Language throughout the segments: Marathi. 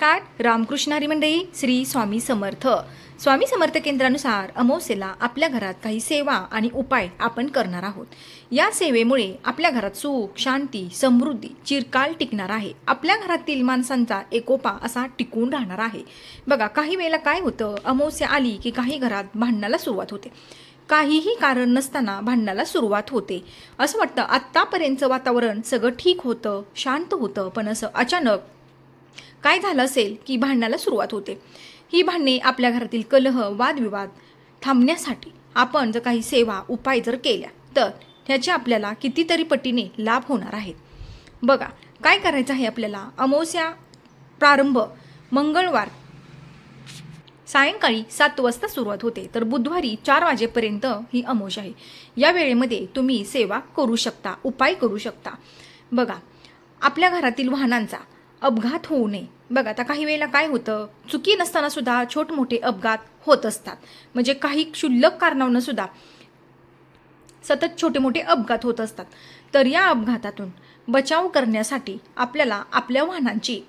नमस्कार. रामकृष्ण हरी मंडळी श्री स्वामी समर्थ. स्वामी समर्थ केंद्रानुसार अमावस्येला आपल्या घरात काही सेवा आणि उपाय आपण करणार आहोत. या सेवेमुळे आपल्या घरात सुख शांती समृद्धी चिरकाल टिकणार आहे. आपल्या घरातील माणसांचा एकोपा असा टिकून राहणार आहे. बघा काही वेळेला काय होतं? अमावस्या आली की काही घरात भांडणाला सुरुवात होते. काहीही कारण नसताना भांडणाला सुरुवात होते. असं वाटतं आत्तापर्यंतचं वातावरण सगळं ठीक होतं शांत होतं पण असं अचानक काय झालं असेल की भांडणाला सुरुवात होते. ही भांडणे आपल्या घरातील कलह वादविवाद थांबण्यासाठी आपण जर काही सेवा उपाय जर केल्या तर ह्याचे आपल्याला कितीतरी पटीने लाभ होणार आहेत. बघा काय करायचं आहे आपल्याला? अमावस्या प्रारंभ मंगळवार. सायंकाळी सात वाजता सुरुवात होते तर बुधवारी चार वाजेपर्यंत ही अमोश आहे. या वेळेमध्ये तुम्ही सेवा करू शकता उपाय करू शकता. बघा आपल्या घरातील वाहनांचा अपघात होऊ नये. बघा आता काही वेळेला काय होतं? चुकी नसताना सुद्धा छोट मोठे अपघात होत असतात. म्हणजे काही क्षुल्लक कारणावनं सुद्धा सतत छोटे मोठे अपघात होत असतात. तर या अपघातातून बचाव करण्यासाठी आपल्याला आपल्या वाहनांची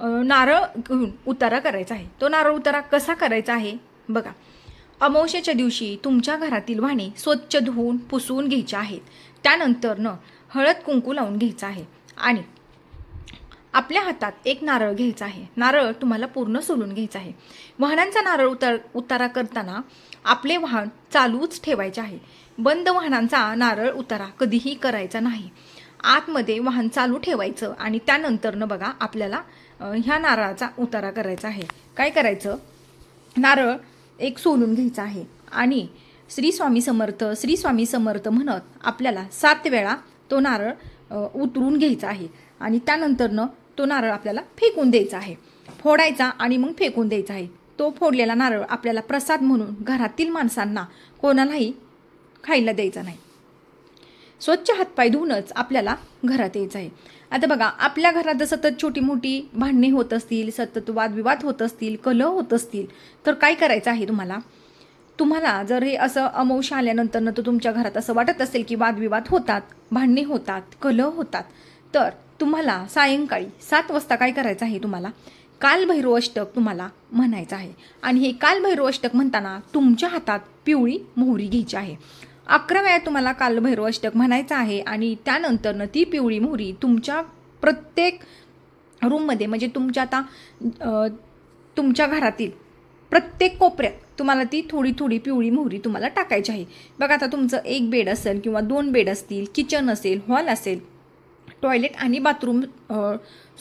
नारळ घेऊन उतारा करायचा आहे. तो नारळ उतारा कसा करायचा आहे? बघा अमावस्याच्या दिवशी तुमच्या घरातील वाहने स्वच्छ धुवून पुसून घ्यायची आहेत. त्यानंतर न हळद कुंकू लावून घ्यायचं आहे. आणि आपल्या हातात एक नारळ घ्यायचा आहे. नारळ तुम्हाला पूर्ण सोलून घ्यायचं आहे. वाहनांचा नारळ उतार उतारा करताना आपले वाहन चालूच ठेवायचे आहे. बंद वाहनांचा नारळ उतारा कधीही करायचा नाही. आतमध्ये वाहन चालू ठेवायचं आणि त्यानंतरनं बघा आपल्याला ह्या नारळाचा उतारा करायचा आहे. काय करायचं? नारळ एक सोलून घ्यायचा आहे. आणि श्री स्वामी समर्थ श्री स्वामी समर्थ म्हणत आपल्याला सात वेळा तो नारळ उतरून घ्यायचा आहे. आणि त्यानंतरनं तो नारळ आपल्याला फेकून द्यायचा आहे. फोडायचा आणि मग फेकून द्यायचा आहे. तो फोडलेला नारळ आपल्याला प्रसाद म्हणून घरातील माणसांना कोणालाही खायला द्यायचा नाही. स्वच्छ हातपाय धुवूनच आपल्याला घरात यायचं आहे. आता बघा आपल्या घरात जर सतत छोटी मोठी भांडणे होत असतील सतत वादविवाद होत असतील कलह होत असतील तर काय करायचं आहे तुम्हाला? तुम्हाला जर हे असं अमौश आल्यानंतर तर तुमच्या घरात असं वाटत असेल की वादविवाद होतात भांडणे होतात कलह होतात. तर तुम्हाला सायंकाळी सात वाजता काय करायचं आहे तुम्हाला? कालभैरव अष्टक तुम्हाला म्हणायचं आहे. आणि हे कालभैरव अष्टक म्हणताना तुमच्या हातात पिवळी मोहरी घ्यायची आहे. अकरा वेळा तुम्हाला कालभैरव अष्टक म्हणायचं आहे आणि त्यानंतरनं ती पिवळी मोहरी तुमच्या प्रत्येक रूममध्ये म्हणजे तुमच्या आता तुमच्या घरातील प्रत्येक कोपऱ्यात तुम्हाला ती थोडी थोडी पिवळी मोहरी तुम्हाला टाकायची आहे. बघा आता तुमचं एक बेड असेल किंवा दोन बेड असतील किचन असेल हॉल असेल टॉयलेट आणि बाथरूम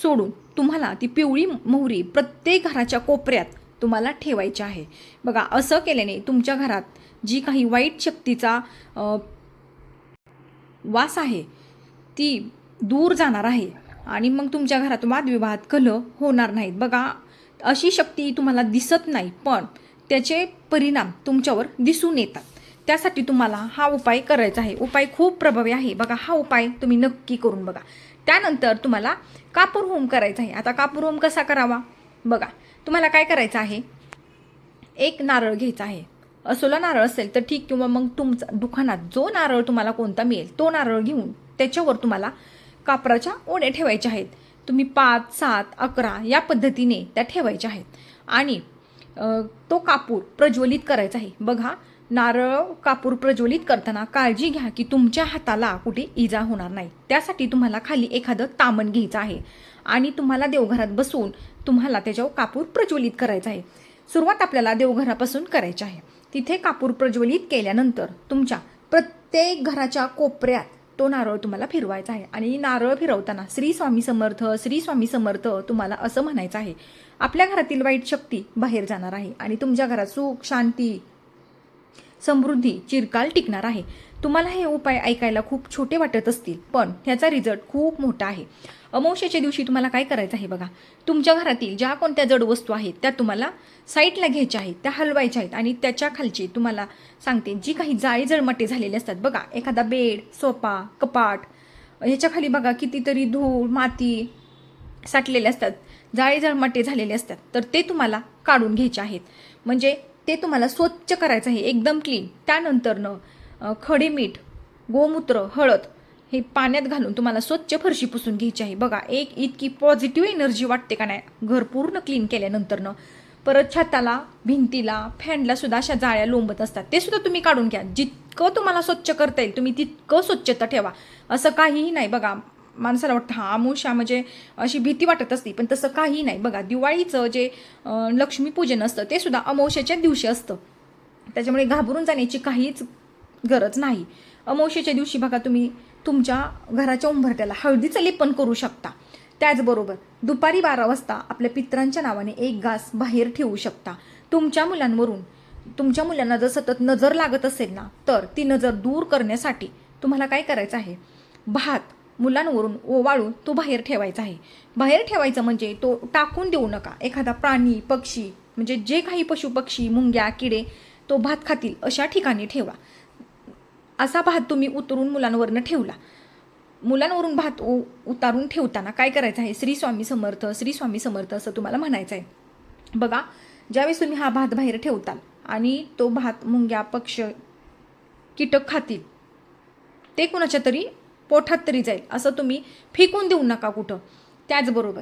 सोडून तुम्हाला ती पिवळी मोहरी प्रत्येक घराच्या कोपऱ्यात तुम्हाला ठेवायची आहे. बघा असं केल्याने तुमच्या घरात जी काही वाईट शक्तीचा वास आहे ती दूर जाणार आहे आणि मग तुमच्या घरात वादविवाद कलह होणार नाहीत. बघा अशी शक्ती तुम्हाला दिसत नाही पण त्याचे परिणाम तुमच्यावर दिसून येतात. त्यासाठी तुम्हाला हा उपाय करायचा आहे. उपाय खूप प्रभावी आहे. बघा हा उपाय तुम्ही नक्की करून बघा. त्यानंतर तुम्हाला कापूर होम करायचा आहे. आता कापूर होम कसा करावा? बघा तुम्हाला काय करायचं आहे? एक नारळ घ्यायचा आहे. असोला नारळ असेल तर ठीक किंवा मग तुमचा दुकानात जो नारळ तुम्हाला कोणता मिळेल तो नारळ घेऊन त्याच्यावर तुम्हाला कापराच्या ओढ्या ठेवायच्या आहेत. तुम्ही पाच सात अकरा या पद्धतीने त्या ठेवायच्या आहेत. आणि तो कापूर प्रज्वलित करायचा आहे. बघा नारळ कापूर प्रज्वलित करताना काळजी घ्या की तुमच्या हाताला कुठे इजा होणार नाही. त्यासाठी तुम्हाला खाली एखादं तामण घ्यायचं आहे आणि तुम्हाला देवघरात बसून तुम्हाला त्याच्यावर कापूर प्रज्वलित करायचा आहे. सुरुवात आपल्याला देवघरापासून करायची आहे. तिथे कापूर प्रज्वलित केल्यानंतर तुमच्या प्रत्येक घराच्या कोपऱ्यात तो नारळ तुम्हाला फिरवायचा आहे. आणि नारळ फिरवताना श्री स्वामी समर्थ श्री स्वामी समर्थ तुम्हाला असं म्हणायचं आहे. आपल्या घरातील वाईट शक्ती बाहेर जाणार आहे आणि तुमच्या घरात सुख शांती समृद्धी चिरकाल टिकणार आहे. तुम्हाला हे उपाय ऐकायला खूप छोटे वाटत असतील पण ह्याचा रिझल्ट खूप मोठा आहे. अमावस्याच्या दिवशी तुम्हाला काय करायचं आहे बघा. तुमच्या घरातील ज्या कोणत्या जड वस्तू आहेत त्या तुम्हाला साईडला घ्यायच्या आहेत त्या हलवायच्या आहेत आणि त्याच्या खालची तुम्हाला सांगते जी काही जाळी जळमटे झालेले असतात बघा. एखादा बेड सोफा कपाट ह्याच्या खाली बघा कितीतरी धूळ माती साठलेले असतात. जाळी जळमटे झालेले असतात. तर ते तुम्हाला काढून घ्यायचे आहेत. म्हणजे ते तुम्हाला स्वच्छ करायचं आहे एकदम क्लीन त्यानंतरनं खडे मीठ गोमूत्र हळद हे पाण्यात घालून तुम्हाला स्वच्छ फरशी पुसून घ्यायची आहे. बघा एक इतकी पॉझिटिव्ह एनर्जी वाटते का नाही? घर पूर्ण क्लीन केल्यानंतरनं. परत छताला भिंतीला फॅनला सुद्धा अशा जाळ्या लोंबत असतात. ते सुद्धा तुम्ही काढून घ्या. जितकं तुम्हाला स्वच्छ करता येईल तुम्ही तितकं स्वच्छता ठेवा. असं काहीही नाही. बघा माणसाला वाटतं हा अमुषा म्हणजे अशी भीती वाटत असते. पण तसं काही नाही. बघा दिवाळीचं जे लक्ष्मीपूजन असतं ते सुद्धा अमावश्याच्या दिवशी असतं. त्याच्यामुळे घाबरून जाण्याची काहीच गरज नाही. अमावश्याच्या दिवशी बघा तुम्ही तुमच्या घराच्या उंबरट्याला हळदीचं लेपन करू शकता. त्याचबरोबर दुपारी बारा वाजता आपल्या पित्रांच्या नावाने एक घास बाहेर ठेवू शकता. तुमच्या मुलांवरून तुमच्या मुलांना जर सतत नजर लागत असेल ना तर ती नजर दूर करण्यासाठी तुम्हाला काय करायचं आहे? भात मुलांवरून ओवाळून तो बाहेर ठेवायचा आहे. बाहेर ठेवायचं म्हणजे तो टाकून देऊ नका. एखादा प्राणी पक्षी म्हणजे जे काही पशुपक्षी मुंग्या किडे तो भात खातील अशा ठिकाणी ठेवा. असा भात तुम्ही उतरून मुलांवरनं ठेवला. मुलांवरून भात उ उतारून ठेवताना काय करायचं आहे? श्री स्वामी समर्थ श्री स्वामी समर्थ असं तुम्हाला म्हणायचं आहे. बघा ज्यावेळेस तुम्ही हा भात बाहेर ठेवताल आणि तो भात मुंग्या पक्ष कीटक खातील ते कुणाच्या तरी पोठात तरी जाईल. असं तुम्ही फेकून देऊ नका कुठं. त्याचबरोबर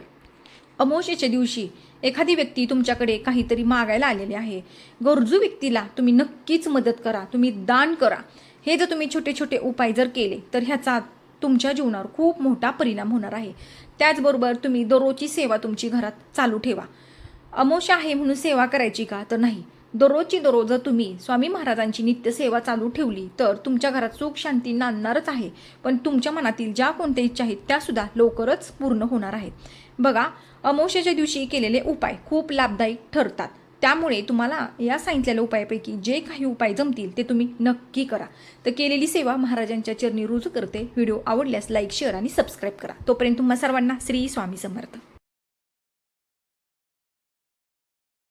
अमोशेच्या दिवशी एखादी व्यक्ती तुमच्याकडे काहीतरी मागायला आलेली आहे. गरजू व्यक्तीला तुम्ही नक्कीच मदत करा. तुम्ही दान करा. हे जर तुम्ही छोटे छोटे उपाय जर केले तर ह्याचा तुमच्या जीवनावर खूप मोठा परिणाम होणार आहे. त्याचबरोबर तुम्ही दररोजची सेवा तुमची घरात चालू ठेवा. अमोशा आहे म्हणून सेवा करायची का? तर नाही. दररोजची दररोज जर तुम्ही स्वामी महाराजांची नित्यसेवा चालू ठेवली तर तुमच्या घरात सुख शांती नांदणारच आहे. पण तुमच्या मनातील ज्या कोणत्या इच्छा आहेत त्यासुद्धा लवकरच पूर्ण होणार आहेत. बघा अमोशाच्या दिवशी केलेले उपाय खूप लाभदायी ठरतात. त्यामुळे तुम्हाला या सांगितलेल्या उपायापैकी जे काही उपाय जमतील ते तुम्ही नक्की करा. तर केलेली सेवा महाराजांच्या चरणी रुजू करते. व्हिडिओ आवडल्यास लाईक शेअर आणि सबस्क्राईब करा. तोपर्यंत तुम्हा सर्वांना श्री स्वामी समर्थ.